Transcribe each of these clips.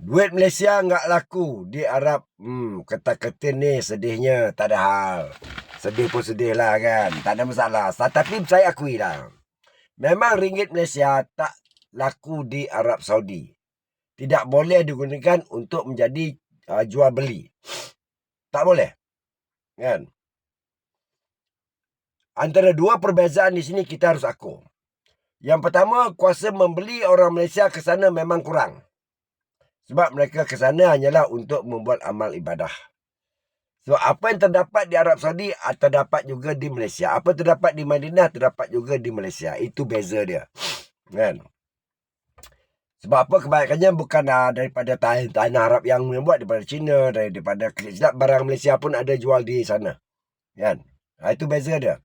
Duit Malaysia nggak laku di Arab. Hmm, ketak-ketin ni sedihnya. Tak ada hal. Sedih pun sedih lah kan. Tak ada masalah. Tapi saya akui lah. Memang ringgit Malaysia tak laku di Arab Saudi. Tidak boleh digunakan untuk menjadi uh, jual beli. Tak boleh. Kan? Antara dua perbezaan di sini kita harus aku. Yang pertama, kuasa membeli orang Malaysia ke sana memang kurang. Sebab mereka ke sana hanyalah untuk membuat amal ibadah. So apa yang terdapat di Arab Saudi ah, terdapat juga di Malaysia. Apa terdapat di Madinah terdapat juga di Malaysia. Itu beza dia. Kan? Sebab apa kebanyakannya bukan uh, daripada tanah, Arab yang membuat daripada China, daripada kecil barang Malaysia pun ada jual di sana. Kan? Ha, itu beza dia.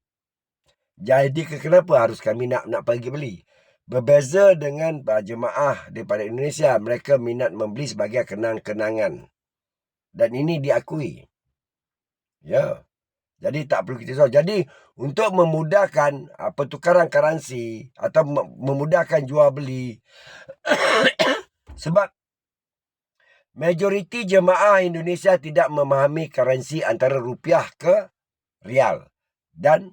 Jadi kenapa harus kami nak nak pergi beli? Berbeza dengan jemaah daripada Indonesia, mereka minat membeli sebagai kenang-kenangan. Dan ini diakui. Ya. Jadi tak perlu kita tahu. Jadi untuk memudahkan uh, pertukaran karansi atau memudahkan jual beli sebab majoriti jemaah Indonesia tidak memahami karansi antara rupiah ke rial dan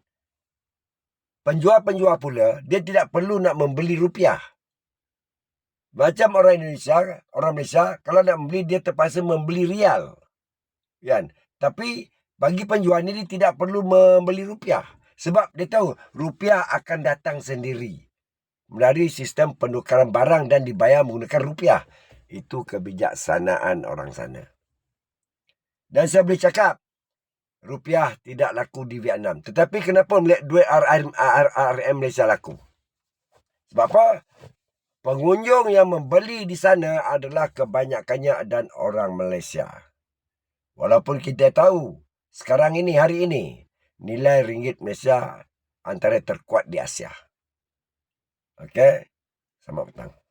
penjual-penjual pula dia tidak perlu nak membeli rupiah. Macam orang Indonesia, orang Malaysia kalau nak membeli dia terpaksa membeli rial. Kan? Tapi bagi penjual ni dia tidak perlu membeli rupiah sebab dia tahu rupiah akan datang sendiri melalui sistem penukaran barang dan dibayar menggunakan rupiah. Itu kebijaksanaan orang sana. Dan saya boleh cakap, rupiah tidak laku di Vietnam. Tetapi kenapa melihat duit RM, RM Malaysia laku? Sebab apa? Pengunjung yang membeli di sana adalah kebanyakannya dan orang Malaysia. Walaupun kita tahu sekarang ini, hari ini, nilai ringgit Malaysia antara terkuat di Asia. Okey? Selamat petang.